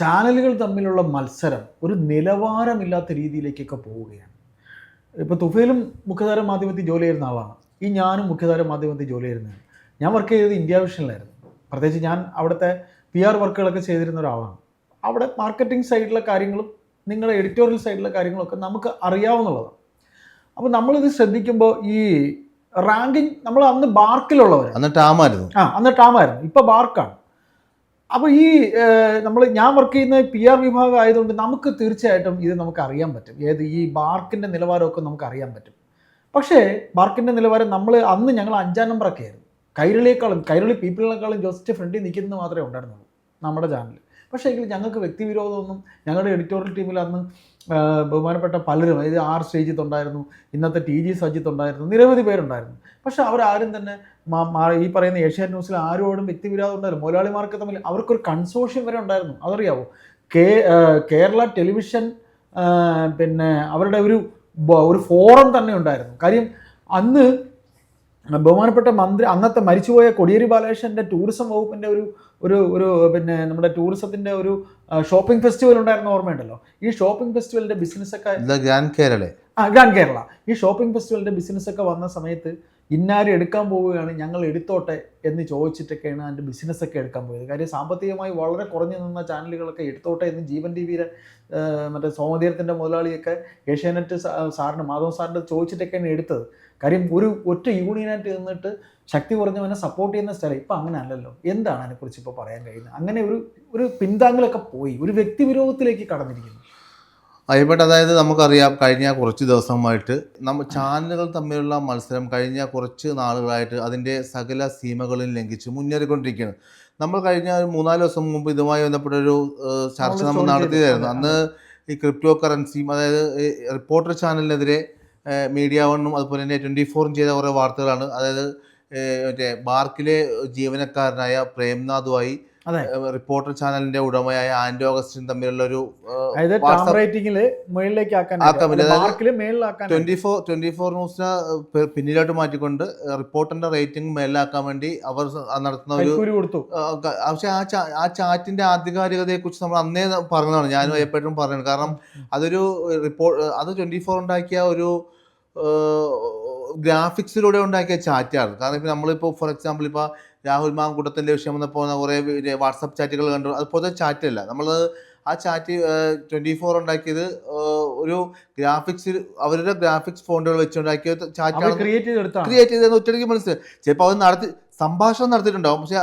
ചാനലുകൾ തമ്മിലുള്ള മത്സരം ഒരു നിലവാരമില്ലാത്ത രീതിയിലേക്കൊക്കെ പോവുകയാണ്. ഇപ്പോൾ തുഫേലും മുഖ്യധാര മാധ്യമത്തിൽ ജോലി ചെയ്യുന്ന ആളാണ്. ഈ ഞാനും മുഖ്യധാര മാധ്യമത്തിൽ ജോലി ചെയ്യുന്നതാണ്. ഞാൻ വർക്ക് ചെയ്തത് ഇന്ത്യ വിഷനിലായിരുന്നു. പ്രത്യേകിച്ച് ഞാൻ അവിടുത്തെ പി ആർ വർക്കുകളൊക്കെ ചെയ്തിരുന്ന ഒരാളാണ്. അവിടെ മാർക്കറ്റിംഗ് സൈഡിലെ കാര്യങ്ങളും നിങ്ങളുടെ എഡിറ്റോറിയൽ സൈഡിലെ കാര്യങ്ങളൊക്കെ നമുക്ക് അറിയാവുന്നതാണ്. അപ്പോൾ നമ്മളിത് ശ്രദ്ധിക്കുമ്പോൾ ഈ റാങ്കിങ് നമ്മൾ അന്ന് ബാർക്കിലുള്ളവരാണ് അന്ന് ടാമായിരുന്നു ആ അന്ന് ടാമായിരുന്നു ഇപ്പോൾ ബാർക്കാണ് അപ്പോൾ ഈ നമ്മൾ ഞാൻ വർക്ക് ചെയ്യുന്ന പി ആർ വിഭാഗം ആയതുകൊണ്ട് നമുക്ക് തീർച്ചയായിട്ടും ഇത് നമുക്ക് അറിയാൻ പറ്റും. ഏത് ഈ ബാർക്കിന്റെ നിലവാരമൊക്കെ നമുക്ക് അറിയാൻ പറ്റും. പക്ഷേ ബാർക്കിന്റെ നിലവാരം നമ്മൾ അന്ന് ഞങ്ങൾ അഞ്ചാം നമ്പറൊക്കെ ആയിരുന്നു. കൈരളിയേക്കാളും കൈരളി പീപ്പിളിനേക്കാളും ജസ്റ്റ് ഫ്രണ്ടിൽ നിൽക്കുന്നത് മാത്രമേ ഉണ്ടായിരുന്നുള്ളൂ നമ്മുടെ ചാനൽ പക്ഷേ എങ്കിൽ ഞങ്ങൾക്ക് വ്യക്തിവിരോധമൊന്നും ഞങ്ങളുടെ എഡിറ്റോറിയൽ ടീമിൽ അന്ന് ബഹുമാനപ്പെട്ട പലരും അതായത് ആർ ശ്രീജിത്ത് ഉണ്ടായിരുന്നു ഇന്നത്തെ ടി ജി സജിത്ത് ഉണ്ടായിരുന്നു നിരവധി പേരുണ്ടായിരുന്നു. പക്ഷേ അവരാരും തന്നെ ഈ പറയുന്ന ഏഷ്യാനെറ്റ് ന്യൂസിൽ ആരോടും വ്യക്തിവിരോധം ഉണ്ടായിരുന്നു മുതലാളിമാർക്ക് തമ്മിൽ അവർക്കൊരു കൺസോഷ്യം വരെ ഉണ്ടായിരുന്നു. അതറിയാവോ? കേ കേരള ടെലിവിഷൻ പിന്നെ അവരുടെ ഒരു ഒരു ഫോറം തന്നെ ഉണ്ടായിരുന്നു. കാര്യം അന്ന് ബഹുമാനപ്പെട്ട മന്ത്രി അന്നത്തെ മരിച്ചുപോയ കൊടിയേരി ബാലകൃഷ്ണന്റെ ടൂറിസം വകുപ്പിന്റെ ഒരു ഒരു ഒരു പിന്നെ നമ്മുടെ ടൂറിസത്തിന്റെ ഒരു ഷോപ്പിംഗ് ഫെസ്റ്റിവൽ ഉണ്ടായിരുന്ന ഓർമ്മയുണ്ടല്ലോ? ഈ ഷോപ്പിംഗ് ഫെസ്റ്റിവലിന്റെ ബിസിനസ്സൊക്കെ ഗ്രാൻഡ് കേരള ആ ഗ്രാൻഡ് കേരള ഈ ഷോപ്പിംഗ് ഫെസ്റ്റിവലിന്റെ ബിസിനസ്സൊക്കെ വന്ന സമയത്ത് ഇന്നാരും എടുക്കാൻ പോവുകയാണ് ഞങ്ങൾ എടുത്തോട്ടെ എന്ന് ചോദിച്ചിട്ടൊക്കെയാണ് അതിന്റെ ബിസിനസ്സൊക്കെ എടുക്കാൻ പോയത്. കാര്യം സാമ്പത്തികമായി വളരെ കുറഞ്ഞു നിന്ന ചാനലുകളൊക്കെ എടുത്തോട്ടെ എന്ന് ജീവൻ ടി വിയിലെ മറ്റേ സോമതീരത്തിന്റെ മുതലാളിയൊക്കെ ഏഷ്യാനെറ്റ് സാറിന് മാധവൻ സാറിന്റെ ചോദിച്ചിട്ടൊക്കെയാണ് എടുത്തത്. കാര്യം ഒരു ഒറ്റ യൂണിയനായിട്ട് നിന്നിട്ട് ശക്തി കുറഞ്ഞവനെ സപ്പോർട്ട് ചെയ്യുന്ന സ്ഥലം ഇപ്പം അങ്ങനെ അല്ലല്ലോ. എന്താണ് അതിനെക്കുറിച്ച് ഇപ്പോൾ പറയാൻ കഴിയുന്നത്? അങ്ങനെ ഒരു ഒരു പിന്താങ്ങലൊക്കെ പോയി ഒരു വ്യക്തിവിരോധത്തിലേക്ക് കടന്നിരിക്കുന്നു. അയ്യപ്പെട്ട അതായത് നമുക്കറിയാം കഴിഞ്ഞ കുറച്ച് ദിവസമായിട്ട് നമ്മൾ ചാനലുകൾ തമ്മിലുള്ള മത്സരം കഴിഞ്ഞ കുറച്ച് നാളുകളായിട്ട് അതിന്റെ സകല സീമകളും ലംഘിച്ച് മുന്നേറിക്കൊണ്ടിരിക്കുകയാണ്. നമ്മൾ കഴിഞ്ഞ ഒരു മൂന്നാൽ ദിവസം മുമ്പ് ഇതുമായി ബന്ധപ്പെട്ട ഒരു ചർച്ച നമ്മൾ നടത്തിയതായിരുന്നു. അന്ന് ഈ ക്രിപ്റ്റോ കറൻസിയും അതായത് റിപ്പോർട്ടർ ചാനലിനെതിരെ മീഡിയ വണ്ണും അതുപോലെ തന്നെ ട്വന്റി ഫോറും ചെയ്ത കുറേ വാർത്തകളാണ്. അതായത് മറ്റേ ബാർക്കിലെ ജീവനക്കാരനായ പ്രേംനാഥുമായി റിപ്പോർട്ടർ ചാനലിന്റെ ഉടമയായ ആന്റോ അഗസ്റ്റിൻ തമ്മിലുള്ള ഒരു ട്വന്റി ഫോർ ട്വന്റി ഫോർ ന്യൂസിനെ പി- പിന്നിലോട്ട് മാറ്റിക്കൊണ്ട് റിപ്പോർട്ടറിന്റെ റേറ്റിംഗ് മേലാക്കാൻ വേണ്ടി അവർ നടത്തുന്ന ഒരു പക്ഷെ ആ ആ ചാറ്റിന്റെ ആധികാരികതയെ കുറിച്ച് നമ്മൾ അന്നേ പറഞ്ഞതാണ്. ഞാനും എപ്പോഴും പറഞ്ഞത് കാരണം അതൊരു റിപ്പോർട്ട് അത് ട്വന്റി ഫോർ ഉണ്ടാക്കിയ ഒരു ഗ്രാഫിക്സിലൂടെ ഉണ്ടാക്കിയ ചാറ്റാണ്. കാരണം ഇപ്പം നമ്മളിപ്പോൾ ഫോർ എക്സാമ്പിൾ ഇപ്പോൾ രാഹുൽ മാങ്കൂട്ടത്തിന്റെ വിഷയം വന്നപ്പോൾ കുറേ വാട്സപ്പ് ചാറ്റുകൾ കണ്ടു. അതുപോലത്തെ ചാറ്റല്ല നമ്മൾ ആ ചാറ്റ് ട്വന്റി ഫോർ ഉണ്ടാക്കിയത് ഒരു ഗ്രാഫിക്സ് അവരുടെ ഗ്രാഫിക്സ് ഫോണ്ടുകൾ വെച്ചുണ്ടാക്കിയ ചാറ്റ് ക്രിയേറ്റ് ചെയ്തെടുത്താണ്. ക്രിയേറ്റ് ചെയ്തെന്ന് ഒറ്റയ്ക്ക് മനസ്സിലായി. ചിലപ്പോൾ അത് നടത്തി സംഭാഷണം നടത്തിയിട്ടുണ്ടാവും. പക്ഷെ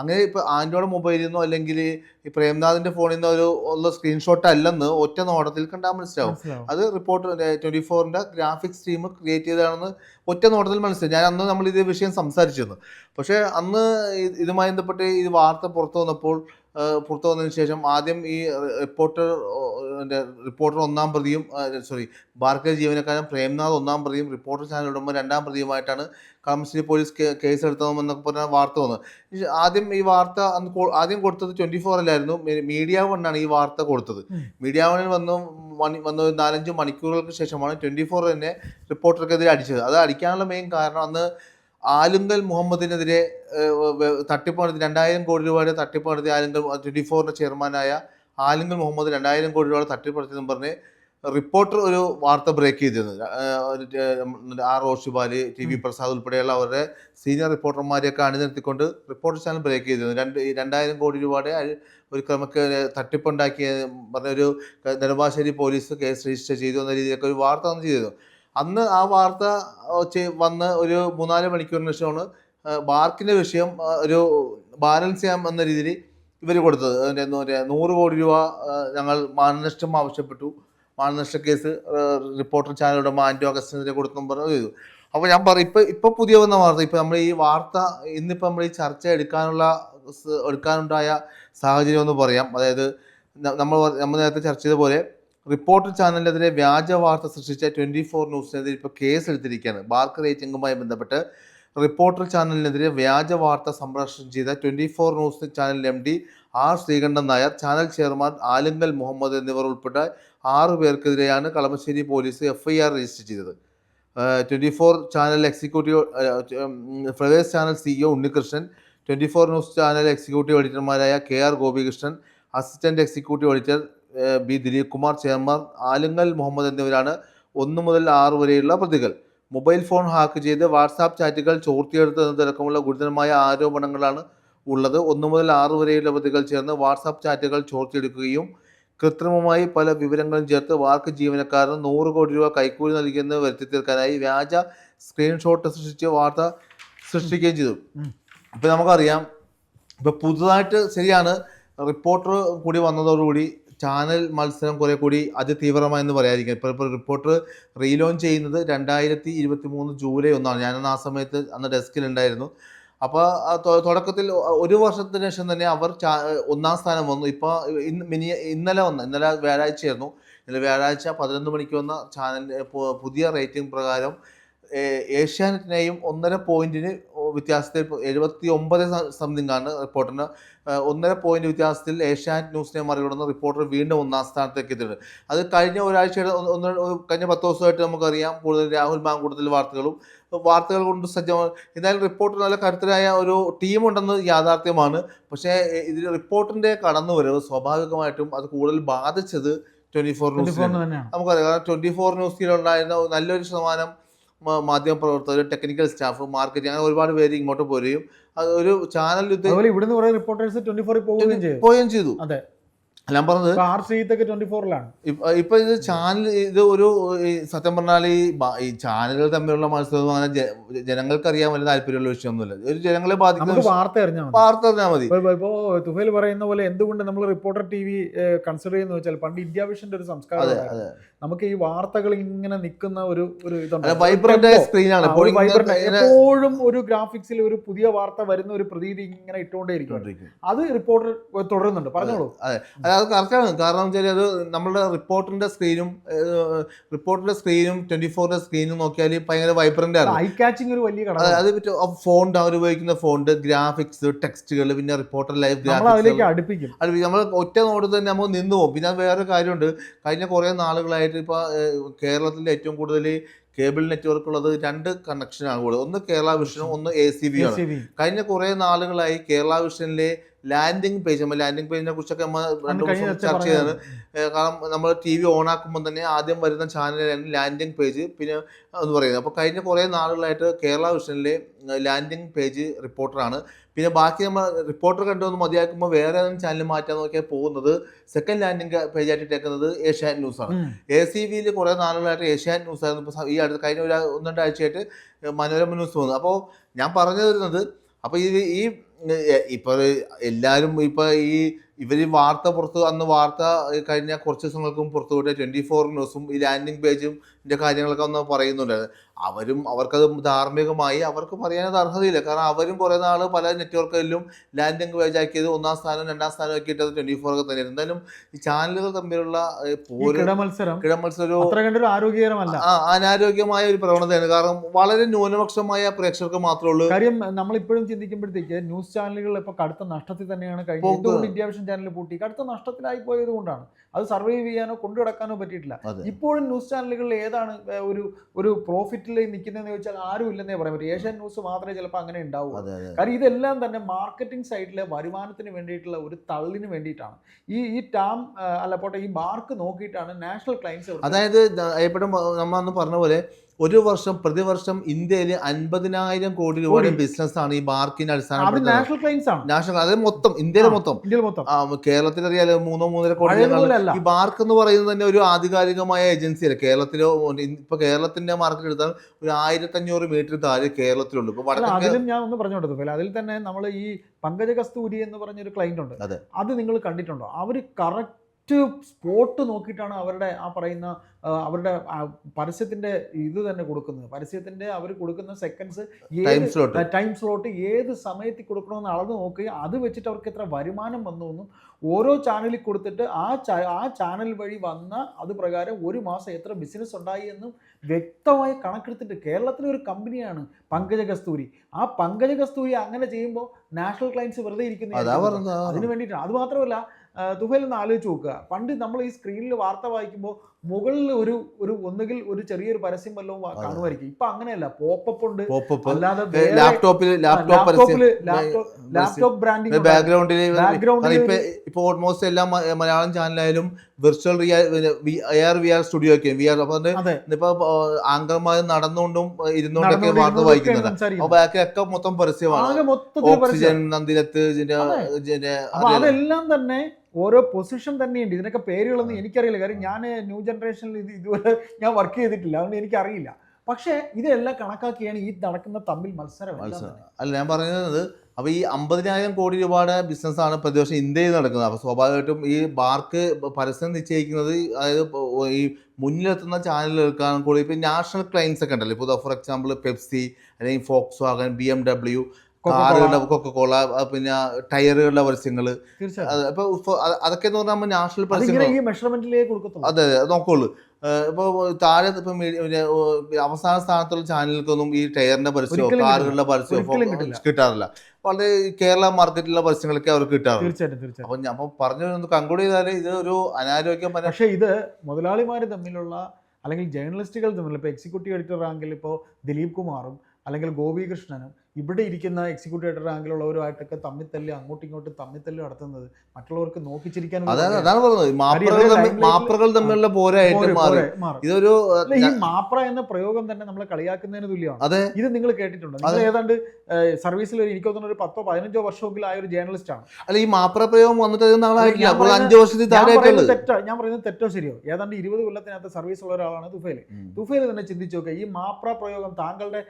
അങ്ങനെ ഇപ്പോൾ ആൻഡ്രോയിഡ് മൊബൈലിൽ നിന്നോ അല്ലെങ്കിൽ ഈ പ്രേംനാഥിന്റെ ഫോണിൽ നിന്നോ ഒരു ഉള്ള സ്ക്രീൻഷോട്ട് അല്ലെന്ന് ഒറ്റ നോട്ടത്തിൽ കണ്ടാൽ മനസ്സിലാവും. മനസ്സിലാവും. അത് റിപ്പോർട്ട് ട്വന്റി ഫോറിന്റെ ഗ്രാഫിക്സ് ടീം ക്രിയേറ്റ് ചെയ്തതാണെന്ന് ഒറ്റ നോട്ടത്തിൽ മനസ്സിലായി. ഞാൻ അന്ന് നമ്മൾ ഇതേ വിഷയം സംസാരിച്ചിരുന്നു. പക്ഷെ അന്ന് ഇതുമായി ബന്ധപ്പെട്ട് ഈ വാർത്ത പുറത്തു വന്നപ്പോൾ ആ, പുറത്തു വന്നതിന് ശേഷം ആദ്യം ഈ റിപ്പോർട്ടർ റിപ്പോർട്ടർ ഒന്നാം പ്രതിയും സോറി ബാർക്കർ ജീവനക്കാരൻ പ്രേംനാഥ് ഒന്നാം പ്രതിയും റിപ്പോർട്ടർ ചാനൽ ഉടമ രണ്ടാം പ്രതിയുമായിട്ടാണ് കളമശ്ശേരി പോലീസ് കേസെടുത്തതെന്നൊക്കെ പറഞ്ഞ വാർത്ത വന്നത് ആദ്യം ഈ വാർത്ത അന്ന് ആദ്യം കൊടുത്തത് ട്വന്റി ഫോർ അല്ലായിരുന്നു മീഡിയ വണ്ണാണ് ഈ വാർത്ത കൊടുത്തത്. മീഡിയ വണ്ണിൽ വന്നു മണി വന്ന ഒരു നാലഞ്ച് മണിക്കൂറുകൾക്ക് ശേഷമാണ് ട്വന്റി ഫോർ തന്നെ റിപ്പോർട്ടർക്കെതിരെ അടിച്ചത്. അത് അടിക്കാനുള്ള മെയിൻ കാരണം അന്ന് ആലുങ്കൽ മുഹമ്മദിനെതിരെ തട്ടിപ്പ് നടത്തി രണ്ടായിരം കോടി രൂപയുടെ തട്ടിപ്പ് നടത്തി ആലുങ്കൽ ട്വന്റി ഫോറിന്റെ ചെയർമാനായ ആലുങ്കൽ മുഹമ്മദ് രണ്ടായിരം കോടി രൂപയുടെ തട്ടിപ്പ് നടത്തിയെന്ന് പറഞ്ഞ് റിപ്പോർട്ടർ ഒരു വാർത്ത ബ്രേക്ക് ചെയ്തിരുന്നു. R Roshipal T V Prasad ഉൾപ്പെടെയുള്ള അവരുടെ സീനിയർ റിപ്പോർട്ടർമാരെയൊക്കെ അണിനിർത്തിക്കൊണ്ട് റിപ്പോർട്ടർ ചാനൽ ബ്രേക്ക് ചെയ്തിരുന്നു. രണ്ട് ഈ രണ്ടായിരം കോടി രൂപയുടെ ഒരു ക്രമക്ക് തട്ടിപ്പുണ്ടാക്കിയ പറഞ്ഞൊരു നെടുമ്പാശ്ശേരി പോലീസ് കേസ് രജിസ്റ്റർ ചെയ്തു എന്ന രീതിയിലൊക്കെ ഒരു വാർത്ത വന്ന് ചെയ്തിരുന്നു. അന്ന് ആ വാർത്ത വന്ന് ഒരു മൂന്നാൽ മണിക്കൂറിന് ശേഷമാണ് ബാർക്കിന്റെ വിഷയം ഒരു ബാലൻസ് ചെയ്യാം എന്ന രീതിയിൽ ഇവർ കൊടുത്തത്. എന്താ പറയുക നൂറ് കോടി രൂപ ഞങ്ങൾ മാനനഷ്ടം ആവശ്യപ്പെട്ടു. മാനനഷ്ട കേസ് റിപ്പോർട്ടർ ചാനലുടെ ആന്റോ അഗസ്റ്റിനെതിരെ കൊടുത്തു പറഞ്ഞു ചെയ്തു. അപ്പോൾ ഞാൻ പറയും ഇപ്പം ഇപ്പോൾ പുതിയ വന്ന വാർത്ത ഇപ്പം നമ്മൾ ഈ വാർത്ത ഇന്നിപ്പോൾ നമ്മൾ ഈ ചർച്ച എടുക്കാനുള്ള എടുക്കാനുണ്ടായ സാഹചര്യം എന്ന് പറയാം. അതായത് നമ്മൾ നമ്മൾ നേരത്തെ ചർച്ച ചെയ്ത പോലെ റിപ്പോർട്ടർ ചാനലിനെതിരെ വ്യാജ വാർത്ത സൃഷ്ടിച്ച ട്വന്റി ഫോർ ന്യൂസിനെതിരെ ഇപ്പോൾ കേസ് എടുത്തിരിക്കുകയാണ് ബാർക്ക് റേറ്റിംഗുമായി ബന്ധപ്പെട്ട് റിപ്പോർട്ടർ ചാനലിനെതിരെ വ്യാജ വാർത്ത സംപ്രേഷണം ചെയ്ത twenty four news channel M D R Sreekandan Nair channel chairman Alungal Muhammad എന്നിവർ ഉൾപ്പെട്ട ആറു പേർക്കെതിരെയാണ് കളമശ്ശേരി പോലീസ് എഫ്ഐആർ രജിസ്റ്റർ ചെയ്തത്. Twenty four channel executive Flowers channel CEO Unnikrishnan twenty four news channel executive എഡിറ്റർമാരായ K R Gopikrishnan assistant executive editor B Dileep Kumar chairman Alungal Muhammad എന്നിവരാണ് ഒന്ന് മുതൽ ആറ് വരെയുള്ള പ്രതികൾ. മൊബൈൽ ഫോൺ ഹാക്ക് ചെയ്ത് WhatsApp ചാറ്റുകൾ ചോർത്തിയെടുത്തതടക്കമുള്ള ഗുരുതരമായ ആരോപണങ്ങളാണ് ഉള്ളത്. ഒന്ന് മുതൽ ആറ് വരെയുള്ള പ്രതികൾ ചേർന്ന് വാട്സാപ്പ് ചാറ്റുകൾ ചോർത്തിയെടുക്കുകയും കൃത്രിമമായി പല വിവരങ്ങളും ചേർത്ത് വാർക്ക് ജീവനക്കാരന് നൂറ് കോടി രൂപ കൈക്കൂലി നൽകിയെന്ന് വരുത്തി തീർക്കാനായി വ്യാജ സ്ക്രീൻഷോട്ട് സൃഷ്ടിച്ച് വാർത്ത സൃഷ്ടിക്കുകയും ചെയ്തു. ഇപ്പം നമുക്കറിയാം. ഇപ്പം പുതുതായിട്ട് ശരിയാണ് റിപ്പോർട്ടർ കൂടി വന്നതോടുകൂടി ചാനൽ മത്സരം കുറെ കൂടി അതിതീവ്രമായി എന്ന് പറയാതിരിക്കും. ഇപ്പോൾ ഇപ്പോൾ റിപ്പോർട്ടർ റീലോഞ്ച് ചെയ്യുന്നത് രണ്ടായിരത്തി ഇരുപത്തി മൂന്ന് ജൂലൈ ഒന്നാണ്. ഞാനന്ന് ആ സമയത്ത് അന്ന് ഡെസ്കിലുണ്ടായിരുന്നു അപ്പോൾ തുടക്കത്തിൽ ഒരു വർഷത്തിന് ശേഷം തന്നെ അവർ ഒന്നാം സ്ഥാനം വന്നു. ഇപ്പോൾ ഇന്ന് മിനി ഇന്നലെ വന്ന ഇന്നലെ വ്യാഴാഴ്ചയായിരുന്നു. ഇന്നലെ വ്യാഴാഴ്ച പതിനൊന്ന് മണിക്ക് വന്ന ചാനൽ പുതിയ റേറ്റിംഗ് പ്രകാരം ഏഷ്യാനെറ്റിനെയും ഒന്നര പോയിന്റിന് വ്യത്യാസത്തിൽ എഴുപത്തി ഒമ്പത് സംതിങ് ആണ് റിപ്പോർട്ടറിന് ഏഹ് ഒന്നര പോയിന്റ് വ്യത്യാസത്തിൽ ഏഷ്യാനെറ്റ് ന്യൂസിനെ മറികടന്ന് റിപ്പോർട്ടർ വീണ്ടും ഒന്നാം സ്ഥാനത്തേക്ക് എത്തിയിട്ടുണ്ട്. അത് കഴിഞ്ഞ ഒരാഴ്ചയുടെ ഒന്ന് കഴിഞ്ഞ പത്ത് ദിവസമായിട്ട് നമുക്കറിയാം. കൂടുതൽ രാഹുൽ മാങ്കൂട്ടത്തിൽ വാർത്തകളും വാർത്തകൾ കൊണ്ട് സജ്ജമാണ് എന്നാലും റിപ്പോർട്ടർ നല്ല കരുത്തരായ ഒരു ടീമുണ്ടെന്ന് യാഥാർത്ഥ്യമാണ്. പക്ഷേ ഇതിൽ റിപ്പോർട്ടിന്റെ കടന്നുവരവ് സ്വാഭാവികമായിട്ടും അത് കൂടുതൽ ബാധിച്ചത് ട്വന്റി ഫോർ തന്നെയാണ്. നമുക്കറിയാം. കാരണം ട്വന്റി ഫോർ ന്യൂസിലുണ്ടായിരുന്ന നല്ലൊരു ശതമാനം മാധ്യമ പ്രവർത്തകർ ടെക്നിക്കൽ സ്റ്റാഫ് മാർക്കറ്റിംഗ് അങ്ങനെ ഒരുപാട് പേര് ഇങ്ങോട്ട് പോരുകയും അത് ഒരു ചാനൽ യുദ്ധം ഇവിടെ ഇവിടുന്ന് കുറെ റിപ്പോർട്ടേഴ്സ് ട്വന്റി ഫോറിൽ പോവുകയും ചെയ്തു പോവുകയും ചെയ്തു അതെ. ഞാൻ പറഞ്ഞത് ആർ ട്വന്റി ഫോറിലാണ് ഇപ്പ- ഇത് ചാനൽ ഇത് ഒരു സത്യം പറഞ്ഞാൽ ഈ ചാനലുകൾ തമ്മിലുള്ള മത്സരം അങ്ങനെ ജനങ്ങൾക്ക് അറിയാൻ വലിയ താല്പര്യമുള്ള വിഷയമൊന്നുമില്ല. ഒരു ജനങ്ങളെ ബാധിക്കുന്ന വാർത്ത അറിഞ്ഞാൽ വാർത്ത അറിഞ്ഞാൽ മതി. ഇപ്പൊ- തുഫേൽ പറയുന്ന പോലെ എന്തുകൊണ്ട് നമ്മൾ റിപ്പോർട്ടർ ടി വി കൺസിഡർ ചെയ്യുന്ന വെച്ചാൽ പണ്ട് ഇന്ത്യ വിഷന്റെ ഒരു സംസ്കാരം നമുക്ക് ഈ വാർത്തകൾ ഇങ്ങനെ നിൽക്കുന്ന ഒരു ഒരു ഇതുണ്ട്. വൈബ്രന്റ് സ്ക്രീനാണ് എപ്പോഴും ഒരു ഗ്രാഫിക്സിൽ ഒരു പുതിയ വാർത്ത വരുന്ന ഒരു പ്രതീതി ഇങ്ങനെ ഇട്ടുകൊണ്ടേ ഇരിക്കും അത് റിപ്പോർട്ടർ തുടരുന്നുണ്ട്. പറഞ്ഞോളൂ. അത് കറക്റ്റാണ് കാരണം വെച്ചാൽ അത് നമ്മളുടെ റിപ്പോർട്ടിന്റെ സ്ക്രീനും റിപ്പോർട്ടിന്റെ സ്ക്രീനും ട്വന്റി ഫോറിന്റെ സ്ക്രീനും നോക്കിയാൽ ഭയങ്കര വൈബ്രന്റ് ആണ്. ഐ കാച്ചിങ് ഒരു വലിയ അത് അത് ഫോണ്ട് അവർ ഉപയോഗിക്കുന്ന ഫോണ്ട് ഗ്രാഫിക്സ് ടെക്സ്റ്റുകൾ പിന്നെ റിപ്പോർട്ടർ ലൈവ് ഗ്രാഫിക്സ് അടുപ്പിക്കും. നമ്മൾ ഒറ്റ നോട്ട് തന്നെ നമ്മൾ നിന്ന് പോകും. പിന്നെ വേറെ കാര്യമുണ്ട്. കഴിഞ്ഞ കുറേ നാളുകളായിട്ട് ഇപ്പോൾ കേരളത്തിലെ ഏറ്റവും കൂടുതൽ കേബിൾ നെറ്റ്വർക്ക് ഉള്ളത് രണ്ട് കണക്ഷനാണ് കൂടുതൽ ഒന്ന് കേരള വിഷനും ഒന്ന് എ സി ബി ആണ്. കഴിഞ്ഞ കുറേ നാളുകളായി കേരള വിഷനിലെ ലാൻഡിംഗ് പേജ് നമ്മൾ ലാൻഡിംഗ് പേജിനെ കുറിച്ചൊക്കെ നമ്മൾ രണ്ടു ദിവസം ചർച്ച ചെയ്തതാണ്. കാരണം നമ്മൾ ടി വി ഓൺ ആക്കുമ്പോൾ തന്നെ ആദ്യം വരുന്ന ചാനലാണ് ലാൻഡിംഗ് പേജ് പിന്നെ എന്ന് പറയുന്നത്. അപ്പോൾ കഴിഞ്ഞ കുറേ നാളുകളായിട്ട് കേരള വിഷനിലെ ലാൻഡിംഗ് പേജ് റിപ്പോർട്ടറാണ് പിന്നെ ബാക്കി നമ്മൾ റിപ്പോർട്ടർ കണ്ടുവന്ന് മതിയാക്കുമ്പോൾ വേറെ ഏതെങ്കിലും ചാനൽ മാറ്റാൻ നോക്കിയാൽ പോകുന്നത് സെക്കൻഡ് ലാൻഡിംഗ് പേജായിട്ട് ഇട്ടേക്കുന്നത് ഏഷ്യാനെറ്റ് ന്യൂസാണ്. എ സി വിയിൽ കുറേ നാളുകളായിട്ട് ഏഷ്യാനെറ്റ് ന്യൂസ് ആയിരുന്നു. ഇപ്പോൾ ഈ അടുത്ത് കഴിഞ്ഞ ഒരു ഒന്ന് രണ്ടാഴ്ചയായിട്ട് മനോരമ ന്യൂസ് വന്നു. അപ്പോൾ ഞാൻ പറഞ്ഞു തരുന്നത് അപ്പോൾ ഈ ഈ ഇപ്പോൾ എല്ലാവരും ഇപ്പോൾ ഈ ഇവർ വാർത്ത പുറത്ത് അന്ന് വാർത്ത കഴിഞ്ഞ കുറച്ച് ദിവസങ്ങൾക്കും പുറത്തു വിട്ട ട്വന്റി ഫോർ ന്യൂസും ഈ ലാൻഡിംഗ് പേജും ഇതിന്റെ കാര്യങ്ങളൊക്കെ ഒന്ന് പറയുന്നുണ്ടായിരുന്നു അവരും അവർക്കത് ധാർമ്മികമായി അവർക്ക് പറയാനത് അർഹതയില്ല. കാരണം അവരും കുറേ നാൾ പല നെറ്റ്വർക്കുകളിലും ലാൻഡിംഗ് പേജ് ആക്കിയത് ഒന്നാം സ്ഥാനം രണ്ടാം സ്ഥാനം ഒക്കെ ഇട്ടത് ട്വന്റി ഫോർ ഒക്കെ തന്നെയായിരുന്നു. എന്തായാലും ഈ ചാനലുകൾ തമ്മിലുള്ള കിടമത്സരം ആരോഗ്യകരമല്ല. ആ അനാരോഗ്യമായ ഒരു പ്രവണതയാണ്. കാരണം വളരെ ന്യൂനപക്ഷമായ പ്രേക്ഷകർക്ക് മാത്രമേ ഉള്ളൂ. കാര്യം നമ്മളിപ്പോഴും ചിന്തിക്കുമ്പോഴത്തേക്ക് ന്യൂസ് ചാനലുകൾ ഇപ്പൊ കടുത്ത നഷ്ടത്തിൽ തന്നെയാണ് കഴിഞ്ഞത്. ഇന്ത്യ വിഷൻ ചാനൽ പൂട്ടി കടുത്ത നഷ്ടത്തിലായി പോയത് കൊണ്ടാണ്. അത് സർവൈവ് ചെയ്യാനോ കൊണ്ടു നടക്കാനോ പറ്റിയിട്ടില്ല. ഇപ്പോഴും ന്യൂസ് ചാനലുകളിൽ ഏതാണ് ഒരു ഒരു പ്രോഫിറ്റിൽ നിൽക്കുന്നതെന്ന് ചോദിച്ചാൽ ആരും ഇല്ലെന്നേ പറയാൻ പറ്റും. ഏഷ്യൻ ന്യൂസ് മാത്രമേ ചിലപ്പോൾ അങ്ങനെ ഉണ്ടാവൂ. കാരണം ഇതെല്ലാം തന്നെ മാർക്കറ്റിംഗ് സൈഡിലെ വരുമാനത്തിന് വേണ്ടിയിട്ടുള്ള ഒരു തള്ളിന് വേണ്ടിയിട്ടാണ്. ഈ ഈ ടാം അല്ല പോട്ടെ ഈ മാർക്ക് നോക്കിയിട്ടാണ് നാഷണൽ ക്ലൈൻസ് അതായത് നമ്മൾ അന്ന് പറഞ്ഞ പോലെ ഒരു വർഷം പ്രതിവർഷം ഇന്ത്യയിൽ അൻപതിനായിരം കോടി രൂപയുടെ. ബിസിനസ് ആണ് ഈ ബാർക്കിന്റെ അത് നാഷണൽ ക്ലൈൻസ് ആണ്. നാഷണൽ അതായത് മൊത്തം ഇന്ത്യയിലെ മൊത്തം. കേരളത്തിൽ അറിയാലോ മൂന്നോ മൂന്നര കോടി ഈ ബാർക്ക് എന്ന് പറയുന്നത് തന്നെ ഒരു ആധികാരികമായ ഏജൻസിയല്ല കേരളത്തിലോ ഇപ്പൊ കേരളത്തിന്റെ മാർക്കറ്റ് എടുത്താൽ ഒരു ആയിരത്തി അഞ്ഞൂറ് മീറ്റർ താഴെ കേരളത്തിലുള്ളൂ ഇപ്പൊ അതിലും ഞാൻ ഒന്ന് പറഞ്ഞു കൊടുത്തു അതിൽ തന്നെ നമ്മൾ ഈ പങ്കജ കസ്തൂരി എന്ന് പറഞ്ഞൊരു ക്ലൈന്റ് ഉണ്ട്. അതെ. അത് നിങ്ങൾ കണ്ടിട്ടുണ്ടോ? അവർ കറക്റ്റ് സ്പോട്ട് നോക്കിയിട്ടാണ് അവരുടെ ആ പറയുന്ന അവരുടെ പരസ്യത്തിന്റെ ഇത് തന്നെ കൊടുക്കുന്നത്. പരസ്യത്തിന്റെ അവർ കൊടുക്കുന്ന സെക്കൻഡ്സ് ടൈം സ്ലോട്ട് ഏത് സമയത്ത് കൊടുക്കണമെന്ന് അളന്ന് നോക്കുകയും അത് വെച്ചിട്ട് അവർക്ക് എത്ര വരുമാനം വന്നു എന്നും ഓരോ ചാനലിൽ കൊടുത്തിട്ട് ആ ആ ചാനൽ വഴി വന്ന അത് പ്രകാരം ഒരു മാസം എത്ര ബിസിനസ് ഉണ്ടായി എന്നും വ്യക്തമായി കണക്കെടുത്തിട്ട് കേരളത്തിലെ ഒരു കമ്പനിയാണ് പങ്കജ കസ്തൂരി. ആ പങ്കജ കസ്തൂരി അങ്ങനെ ചെയ്യുമ്പോൾ നാഷണൽ ക്ലയൻസ് വെറുതെ ഇരിക്കുന്ന അതിന് വേണ്ടിയിട്ടാണ്. അത് മാത്രമല്ല തുഫേൽ ഒന്ന് ആലോചിച്ച് നോക്കുക. പണ്ട് നമ്മൾ ഈ സ്ക്രീനിൽ വാർത്ത വായിക്കുമ്പോൾ മുകളിൽ ഒരു ഒരു ഒന്നുകിൽ ഒരു ചെറിയൊരു പരസ്യം വല്ലതും. കാണുമായിരിക്കും. ഇപ്പൊ അങ്ങനെയല്ല. പോപ്പപ്പ് ഉണ്ട്. അല്ലാതെ വേറെ- ലാപ്ടോപ്പിൽ ലാപ്ടോപ്പ് ബ്രാൻഡിംഗ് ബാക്ക്ഗ്രൗണ്ടിൽ ബാക്ക്ഗ്രൗണ്ടിൽ ഇപ്പൊ ഇപ്പൊ ഓൾമോസ്റ്റ് എല്ലാ Malayalam ചാനലായാലും virtual air V R studio ഒക്കെ വി ആർ അപ്പൊ ഇപ്പൊ ആങ്കർമാർ നടന്നുകൊണ്ടും ഇരുന്നുകൊണ്ടൊക്കെ വാർത്ത വായിക്കുന്നത് അപ്പൊ ബാക്കിലൊക്കെ മൊത്തം പരസ്യമാണ്. ഓക്സിജൻ നന്ദിലത്ത്. അതെല്ലാം തന്നെ ഓരോ പൊസിഷൻ തന്നെയുണ്ട്. ഇതിനൊക്കെ പേരുകളൊന്നും എനിക്കറിയില്ല. കാര്യം ഞാൻ ന്യൂ ജനറേഷനിൽ ഇത് ഇതുവരെ ഞാൻ വർക്ക് ചെയ്തിട്ടില്ല. അതുകൊണ്ട് എനിക്കറിയില്ല. പക്ഷേ ഇതെല്ലാം കണക്കാക്കിയാണ് ഈ നടക്കുന്ന തമ്മിൽ മത്സരം. അല്ല ഞാൻ പറയുന്നത് അപ്പോൾ ഈ അമ്പതിനായിരം കോടി രൂപയുടെ ബിസിനസ്സാണ് പ്രതിവർഷം ഇന്ത്യയിൽ നടക്കുന്നത്. അപ്പോൾ സ്വാഭാവികമായിട്ടും ഈ ബാർക്ക് പരസ്യം നിശ്ചയിക്കുന്നത് അതായത് ഈ മുന്നിലെത്തുന്ന ചാനലുകൾക്കാണ് കൂടി ഇപ്പോൾ നാഷണൽ ക്ലൈൻസ് ഒക്കെ ഉണ്ടല്ലോ. ഇപ്പോൾ ഫോർ എക്സാമ്പിൾ പെപ്സി അല്ലെങ്കിൽ Volkswagen B M W. കാറുകളുടെ കൊക്കക്കോള പിന്നെ ടയറുകളുടെ പരസ്യങ്ങൾ ഇപ്പൊ അതൊക്കെ എന്ന് പറഞ്ഞാൽ നാഷണൽ പരസ്യങ്ങൾ അതെ അതെ നോക്കുള്ളൂ. ഇപ്പോൾ താഴെ ഇപ്പം അവസാന സ്ഥാനത്തുള്ള ചാനലുകൾക്കൊന്നും ഈ ടയറിന്റെ പരസ്യമോ കാറുകളുടെ പരസ്യമോ കിട്ടാറില്ല. വളരെ കേരള മാർക്കറ്റിലുള്ള പരസ്യങ്ങളൊക്കെ അവർക്ക് കിട്ടാറുണ്ട് തീർച്ചയായിട്ടും അപ്പൊ ഞാൻ പറഞ്ഞു വരുന്നത് കൺക്ലൂഡ് ചെയ്താൽ ഇത് ഒരു അനാരോഗ്യം പക്ഷേ ഇത് മുതലാളിമാർ തമ്മിലുള്ള അല്ലെങ്കിൽ ജേർണലിസ്റ്റുകൾ തമ്മിൽ ഇപ്പോൾ എക്സിക്യൂട്ടീവ് എഡിറ്റർ റാങ്കിൽ ഇപ്പോ ദിലീപ് കുമാറും അല്ലെങ്കിൽ ഗോപികൃഷ്ണനും ഇവിടെ ഇരിക്കുന്ന എക്സിക്യൂട്ടീവ് റാങ്കിലുള്ളവരുമായിട്ടൊക്കെ തമ്മിൽ തല്ലി അങ്ങോട്ടും ഇങ്ങോട്ടും തമ്മിൽ തല്ലി നടത്തുന്നത് മറ്റുള്ളവർക്ക് നോക്കിച്ചിരിക്കാൻ അതാണ് പറഞ്ഞത്. മാപ്രകൾ തമ്മിലുള്ള പോരായിട്ട് മാറി. മാറും. ഇതൊരു ഈ മാപ്ര എന്ന പ്രയോഗം തന്നെ നമ്മളെ കളിയാക്കുന്നതിന് തുല്യമാണ്. അതെ. ഇത് നിങ്ങൾ കേട്ടിട്ടുണ്ട്? നിങ്ങൾ. ഏതാണ്ട് സർവീസിൽ എനിക്ക് തോന്നുന്ന ഒരു പത്തോ പതിനഞ്ചോ വർഷമെങ്കിലും ആയ ഒരു ജേർണലിസ്റ്റ് ആണ്. അല്ല ഈ മാപ്ര പ്രയോഗം വന്നിട്ട് അഞ്ചു വർഷത്തിൽ തെറ്റോ ഞാൻ പറയുന്നത് തെറ്റോ ശരിയോ? ഏതാണ്ട് ഇരുപത് കൊല്ലത്തിനകത്ത് സർവീസ് ഉള്ള ഒരാളാണ് തുഫേൽ തുഫേൽ തന്നെ ചിന്തിച്ചു നോക്കുക ഈ മാപ്ര പ്രയോഗം താങ്കളുടെ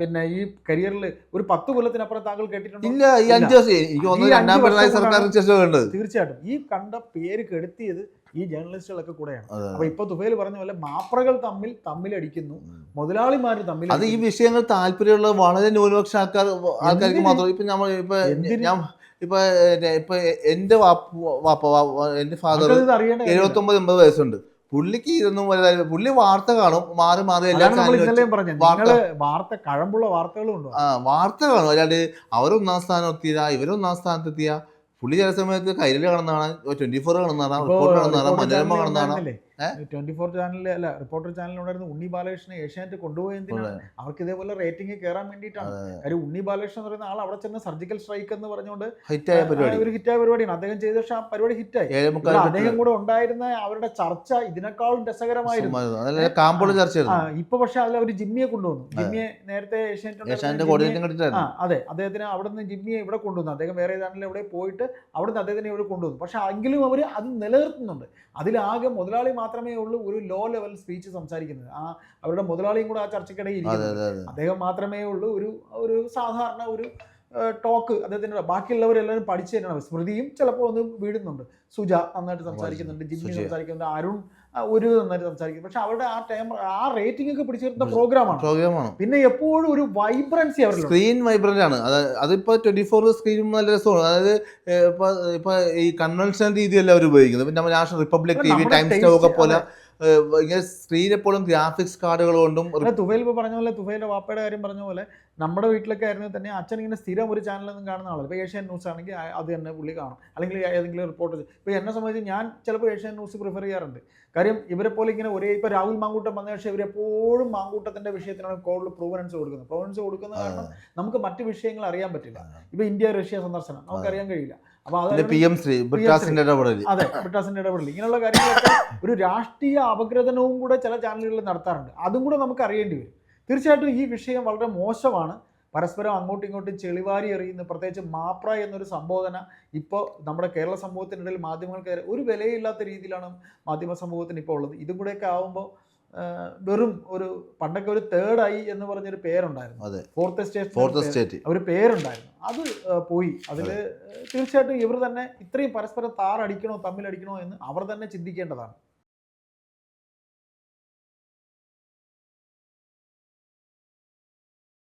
പിന്നെ ഈ കരിയറിൽ ഒരു പത്ത് കൊല്ലത്തിനപ്പുറം താങ്കൾ കേട്ടിട്ടുണ്ട്? ഇല്ല ഈ അഞ്ചു വർഷം എനിക്ക് തോന്നുന്നു ഈ അഞ്ച് രണ്ടാം പിണറായി സർക്കാരിന് ശേഷം തീർച്ചയായിട്ടും. ഈ കണ്ട പേര് കെടുത്തിയത് ഈ ജേർണലിസ്റ്റുകളൊക്കെ കൂടെയാണ്. അപ്പൊ ഇപ്പൊ തുഫേൽ പറഞ്ഞ പോലെ മാപ്രകൾ തമ്മിൽ തമ്മിലടിക്കുന്നു മുതലാളിമാർ തമ്മിൽ അത് ഈ വിഷയങ്ങൾ താല്പര്യമുള്ള വളരെ ന്യൂനപക്ഷ ആൾക്കാർ ആൾക്കാർക്ക് മാത്രം. ഇപ്പൊ നമ്മൾ ഇപ്പൊ ഞാൻ ഇപ്പൊ ഇപ്പൊ എന്റെ വാപ്പ വാപ്പ എന്റെ ഫാദർ. എഴുപത്തി ഒമ്പത് എൺപത് വയസ്സുണ്ട്. പുള്ളിക്ക് ഇതൊന്നും വലുതായി പുള്ളി വാർത്ത കാണും. മാറി മാറി എല്ലാ വാർത്ത- കഴമ്പുള്ള വാർത്തകളുണ്ട് ആ വാർത്ത കാണും. അല്ലാണ്ട് അവരൊന്നാം സ്ഥാനം എത്തിയതാ ഇവരൊന്നാം സ്ഥാനത്ത് എത്തിയ പുള്ളി ചില സമയത്ത് കൈരളി കാണുന്നതാണ് ട്വന്റി ഫോർ കടന്നാണ് റിപ്പോർട്ട് കാണുന്നതാണ് മനോരമ കാണുന്നതാണ്. ട്വന്റി ഫോർ ചാനലിലെ അല്ല റിപ്പോർട്ടർ ചാനലിലുണ്ടായിരുന്ന ഉണ്ണി ബാലകൃഷ്ണനെ ഏഷ്യാനെറ്റ് കൊണ്ടുപോയി എന്തിനാണ്? അവർക്ക് ഇതേപോലെ റേറ്റിംഗ് കയറാൻ വേണ്ടിയിട്ടാണ്. കാര്യം ഉണ്ണി ബാലകൃഷ്ണൻ എന്ന് പറയുന്ന ആൾ അവിടെ ചെന്ന സർജിക്കൽ സ്ട്രൈക്ക് എന്ന് പറഞ്ഞുകൊണ്ട് ഹൈറ്റായ പരിപാടി. ഒരു ഹിറ്റായ പരിപാടിയാണ്. അദ്ദേഹം ചെയ്ത പക്ഷേ ആ പരിപാടി ഹിറ്റായി അദ്ദേഹം കൂടെ ഉണ്ടായിരുന്ന അവരുടെ ചർച്ച ഇതിനേക്കാളും രസകരമായിരുന്നു. ഇപ്പൊ പക്ഷെ അതിൽ അവർ ജിമ്മിയെ കൊണ്ടുവന്നു. ജിമ്മിയെ നേരത്തെ ഏഷ്യാനെറ്റ് അതെ. അദ്ദേഹത്തിന് അവിടെ നിന്ന് ജിമ്മിയെ ഇവിടെ കൊണ്ടുവന്നു. അദ്ദേഹം വേറെ ചാനലിൽ എവിടെ പോയിട്ട് അവിടുന്ന് അദ്ദേഹത്തിനെ ഇവിടെ കൊണ്ടുവന്നു. പക്ഷെ എങ്കിലും അവർ അത് നിലനിർത്തുന്നുണ്ട്. അതിലാകെ മുതലാളി മാത്രമേ ഉള്ളൂ ഒരു ലോ ലെവൽ സ്പീച്ച് സംസാരിക്കുന്നത്. ആ അവരുടെ മുതലാളിയും കൂടെ ആ ചർച്ചയ്ക്കിടയിൽ ഇരിക്കുന്നത് അദ്ദേഹം മാത്രമേ ഉള്ളൂ ഒരു ഒരു സാധാരണ ഒരു ടോക്ക് അദ്ദേഹത്തിന്റെ ബാക്കിയുള്ളവരെല്ലാവരും പഠിച്ചു തന്നെയാണ്. സ്മൃതിയും ചിലപ്പോൾ ഒന്ന് വീഴുന്നുണ്ട് സുജ നന്നായിട്ട് സംസാരിക്കുന്നുണ്ട്. ജിമ്മി സംസാരിക്കുന്നുണ്ട്. അരുൺ ഒരു നന്നായിട്ട് സംസാരിക്കും. പക്ഷെ അവരുടെ ആ ടൈം ആ റേറ്റിംഗ് ഒക്കെ പിടിച്ചിരുന്ന പ്രോഗ്രാമാണ് പ്രോഗ്രാമാണ് പിന്നെ എപ്പോഴും ഒരു വൈബ്രൻസി അവർ സ്ക്രീൻ വൈബ്രന്റ് ആണ്. അത് അതിപ്പോ ട്വന്റി ഫോർ സ്ക്രീനും നല്ല രസമാണ്. അതായത് ഇപ്പൊ ഇപ്പൊ ഈ കൺവെൻഷണൽ രീതിയല്ല അവർ ഉപയോഗിക്കുന്നത്. പിന്നെ national Republic T V Times ഒക്കെ പോലെ ഇങ്ങനെ സ്ക്രീൻ എപ്പോഴും ഗ്രാഫിക്സ് കാർഡുകൾ കൊണ്ടും തുഫയിൽ ഇപ്പോൾ പറഞ്ഞ പോലെ തുഫയിലെ വാപ്പയുടെ കാര്യം പറഞ്ഞ പോലെ നമ്മുടെ വീട്ടിലൊക്കെ ആയിരുന്നു തന്നെ അച്ഛൻ ഇങ്ങനെ സ്ഥിരം ഒരു ചാനലൊന്നും കാണുന്ന ആളല്ല. ഇപ്പോൾ ഏഷ്യൻ ന്യൂസ് ആണെങ്കിൽ അത് തന്നെ പുള്ളി കാണും. അല്ലെങ്കിൽ ഏതെങ്കിലും റിപ്പോർട്ട് ഇപ്പോൾ എന്നെ സംബന്ധിച്ച് ഞാൻ ചിലപ്പോൾ ഏഷ്യൻ ന്യൂസ് പ്രിഫർ ചെയ്യാറുണ്ട്. കാര്യം ഇവരെ പോലെ ഇങ്ങനെ ഒരേ ഇപ്പോൾ രാഹുൽ മാങ്കൂട്ടം വന്ന ശേഷം ഇവരെപ്പോഴും മാങ്കൂട്ടത്തിന്റെ വിഷയത്തിനാണ് കൂടുതൽ പ്രൂവനൻസ് കൊടുക്കുന്നത്. പ്രൂവനൻസ് കൊടുക്കുന്ന കാരണം നമുക്ക് മറ്റ് വിഷയങ്ങൾ അറിയാൻ പറ്റില്ല. ഇപ്പോൾ ഇന്ത്യ റഷ്യ സന്ദർശനം. നമുക്കറിയാൻ കഴിയില്ല. പി എം ശ്രീ ബ്രിട്ടാസിന്റെ ഇടപെടൽ അതെ ബ്രിട്ടാസിന്റെ ഇടപെടൽ ഇങ്ങനെയുള്ള കാര്യങ്ങളൊക്കെ ഒരു രാഷ്ട്രീയ അപഗ്രഥനവും കൂടെ ചില ചാനലുകളിൽ നടത്താറുണ്ട്. അതും കൂടെ നമുക്ക് അറിയേണ്ടി വരും. തീർച്ചയായിട്ടും ഈ വിഷയം വളരെ മോശമാണ്. പരസ്പരം അങ്ങോട്ടും ഇങ്ങോട്ടും ചെളിവാരി എറിയുന്ന പ്രത്യേകിച്ച് മാപ്ര എന്നൊരു സംബോധന ഇപ്പോൾ നമ്മുടെ കേരള സമൂഹത്തിനിടയിൽ മാധ്യമങ്ങൾക്ക് ഒരു വിലയില്ലാത്ത രീതിയിലാണ് മാധ്യമ സമൂഹത്തിന് ഇപ്പോൾ ഉള്ളത്. ഇതും കൂടെയൊക്കെ ആവുമ്പോൾ വെറും ഒരു പണ്ടൊക്കെ ഒരു തേർഡ് ഐ എന്ന് പറഞ്ഞൊരു പേരുണ്ടായിരുന്നു. അതെ. ഫോർത്ത് സ്റ്റേറ്റ് ഫോർത്ത് സ്റ്റേറ്റ് ഒരു പേരുണ്ടായിരുന്നു. അത് പോയി. അതിൽ തീർച്ചയായിട്ടും ഇവർ തന്നെ ഇത്രയും പരസ്പരം താറടിക്കണോ തമ്മിലടിക്കണോ എന്ന് അവർ തന്നെ ചിന്തിക്കേണ്ടതാണ്.